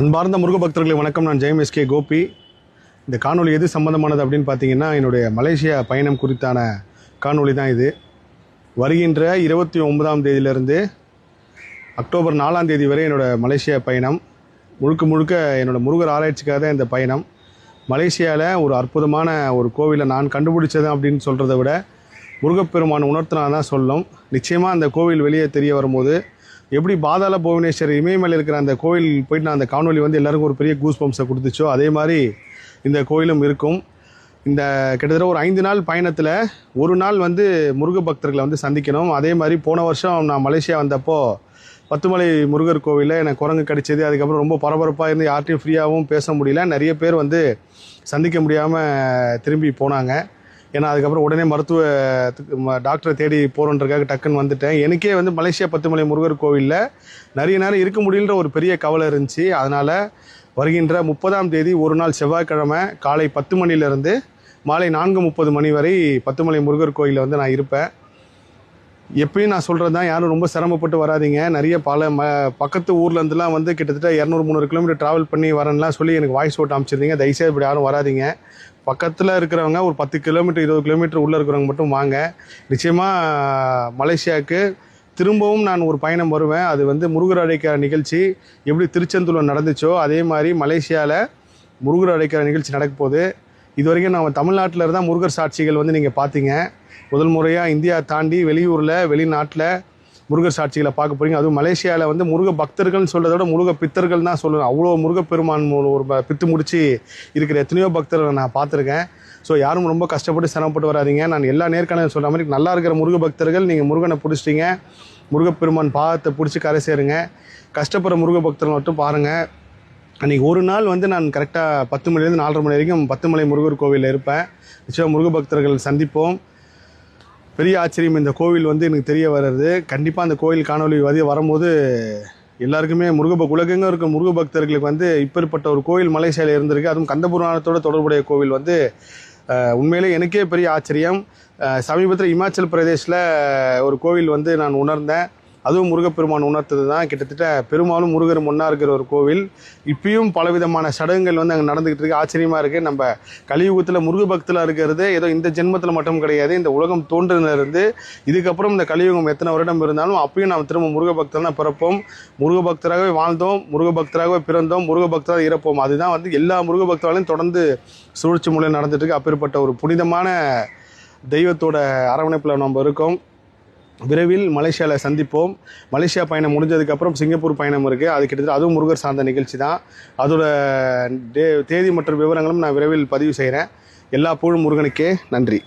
அன்பார்ந்த முருக பக்தர்களே வணக்கம். நான் ஜெயம் எஸ்கே கோபி. இந்த காணொளி எது சம்பந்தமானது அப்படின்னு பார்த்தீங்கன்னா என்னுடைய மலேசியா பயணம் குறித்தான காணொலி தான் இது. வருகின்ற இருபத்தி ஒன்பதாம் தேதியிலிருந்து அக்டோபர் நாலாம் தேதி வரை என்னோடய மலேசியா பயணம். முழுக்க முழுக்க என்னோடய முருகர் ஆராய்ச்சிக்காக தான் இந்த பயணம். மலேசியாவில் ஒரு அற்புதமான ஒரு கோவிலை நான் கண்டுபிடிச்சது அப்படின்னு சொல்கிறத விட முருகப்பெருமான் உணர்த்தினா தான் சொல்லும். நிச்சயமாக அந்த கோவில் வெளியே தெரிய வரும்போது எப்படி பாதாள புவனேஸ்வர் இமயமலை இருக்கிற அந்த கோயில் போயிட்டு நான் அந்த காணொலி வந்து எல்லாருக்கும் ஒரு பெரிய கூஸ் பம்ப்ஸை கொடுத்துச்சோ? அதே மாதிரி இந்த கோயிலும் இருக்கும். இந்த கிட்டத்தட்ட ஒரு ஐந்து நாள் பயணத்தில் ஒரு நாள் வந்து முருக பக்தர்களை வந்து சந்திக்கணும். அதே மாதிரி போன வருஷம் நான் மலேசியா வந்தப்போ பத்துமலை முருகர் கோவிலில் எனக்கு குரங்கு கிடைச்சது. அதுக்கப்புறம் ரொம்ப பரபரப்பாக இருந்து யார்ட்டையும் ஃப்ரீயாகவும் பேச முடியல. நிறைய பேர் வந்து சந்திக்க முடியாமல் திரும்பி போனாங்க. ஏன்னா அதுக்கப்புறம் உடனே மருத்துவ டாக்டரை தேடி போகிறோன்றக்காக டக்குன்னு வந்துட்டேன். எனக்கே வந்து மலேசியா பத்துமலை முருகர் கோவிலில் நிறைய நேரம் இருக்க முடியலன்ற ஒரு பெரிய கவலை இருந்துச்சு. அதனால் வருகின்ற முப்பதாம் தேதி ஒரு நாள் செவ்வாய்க்கிழமை காலை பத்து மணிலேருந்து மாலை நான்கு முப்பது மணி வரை பத்துமலை முருகர் கோயிலில் வந்து நான் இருப்பேன். எப்பயும் நான் சொல்கிறது தான் யாரும் ரொம்ப சிரமப்பட்டு வராதீங்க. நிறைய பல ம பக்கத்து ஊர்லேருந்துலாம் வந்து கிட்டத்தட்ட இரநூறு முந்நூறு கிலோமீட்டர் ட்ராவல் பண்ணி வரேன்லாம் சொல்லி எனக்கு வாய்ஸ் ஓட்டு அமைச்சிருந்தீங்க தயவுசெய்து இப்படி யாரும் வராதீங்க. பக்கத்தில் இருக்கிறவங்க ஒரு பத்து கிலோமீட்டர் இருபது கிலோமீட்டர் உள்ளே இருக்கிறவங்க மட்டும் வாங்க. நிச்சயமாக மலேசியாவுக்கு திரும்பவும் நான் ஒரு பயணம் வருவேன். அது வந்து முருகர் அழைக்கிற நிகழ்ச்சி. எப்படி திருச்செந்தூரில் நடந்துச்சோ அதே மாதிரி மலேசியாவில் முருகர் அழைக்கிற நிகழ்ச்சி நடக்க போகுது. இது வரைக்கும் நம்ம தமிழ்நாட்டில் இருந்தால் முருகர் சாட்சிகள் வந்து நீங்கள் பார்த்தீங்க முதல் முறையாக இந்தியா தாண்டி வெளியூரில் வெளிநாட்டில் முருகர் சாட்சிகளை பார்க்க போகிறீங்க அதுவும் மலேசியாவில் வந்து முருக பக்தர்கள்னு சொல்கிறத விட முருக பித்தர்கள் தான் சொல்லணும். அவ்வளோ முருகப்பெருமான் ஒரு பித்து முடிச்சு இருக்கிற எத்தனையோ பக்தர்களை நான் பார்த்துருக்கேன். ஸோ யாரும் ரொம்ப கஷ்டப்பட்டு சிரமப்பட்டு வராதீங்க. நான் எல்லா நேர்காணலும் சொல்கிற மாதிரி நல்லா இருக்கிற முருக பக்தர்கள் நீங்கள் முருகனை பிடிச்சிட்டீங்க. முருகப்பெருமான் பாதத்தை பிடிச்சி கரை சேருங்க. கஷ்டப்படுற முருக பக்தர்கள் மட்டும் பாருங்கள் அன்றைக்கி ஒரு நாள் வந்து நான் கரெக்டாக பத்து மணிலேருந்து நாலரை மணி வரைக்கும் பத்துமலை முருகர் கோவிலில் இருப்பேன். நிச்சயம் முருக பக்தர்கள் சந்திப்போம். பெரிய ஆச்சரியம் இந்த கோவில் வந்து எனக்கு தெரிய வர்றது. கண்டிப்பாக அந்த கோவில் காணொளி வந்து வரும்போது எல்லாருக்குமே முருக பக் இருக்க முருக பக்தர்களுக்கு வந்து இப்பேற்பட்ட ஒரு கோவில் மலேசியாவில் இருந்திருக்கு. அதுவும் கந்தபுராணத்தோட தொடர்புடைய கோவில் வந்து உண்மையிலே எனக்கே பெரிய ஆச்சரியம். சமீபத்தில் இமாச்சல் பிரதேஷில் ஒரு கோவில் வந்து நான் உணர்ந்தேன். அதுவும் முருகப்பெருமான் உணர்த்தது தான் கிட்டத்தட்ட பெருமாளும் முருகரும் ஒன்றா இருக்கிற ஒரு கோவில். இப்பயும் பலவிதமான சடங்குகள் வந்து அங்கே நடந்துக்கிட்டு இருக்கு. ஆச்சரியமாக இருக்குது நம்ம கலியுகத்தில் முருக பக்தலாக இருக்கிறது ஏதோ இந்த ஜென்மத்தில் மட்டும் கிடையாது. இந்த உலகம் தோன்றினிருந்து இதுக்கப்புறம் இந்த கலியுகம் எத்தனை வருடம் இருந்தாலும் அப்பயும் நாம் திரும்ப முருக பக்தர்னா பிறப்போம். முருக பக்தராகவே வாழ்ந்தோம். முருக பக்தராகவே பிறந்தோம். முருக பக்தராக இறப்போம். அதுதான் வந்து எல்லா முருக பக்தர்களையும் தொடர்ந்து சுழற்சி மூலம் நடந்துட்டு இருக்கு. அப்பேற்பட்ட ஒரு புனிதமான தெய்வத்தோட அரவணைப்பில் நம்ம இருக்கோம். விரைவில் மலேசியாவில் சந்திப்போம். மலேசியா பயணம் முடிஞ்சதுக்கப்புறம் சிங்கப்பூர் பயணம் இருக்குது அது கிட்டத்தட்ட அதுவும் முருகர் சார்ந்த நிகழ்ச்சி தான். அதோட டே தேதி மற்றும் விவரங்களும் நான் விரைவில் பதிவு செய்கிறேன் எல்லா புழு முருகனுக்கே நன்றி.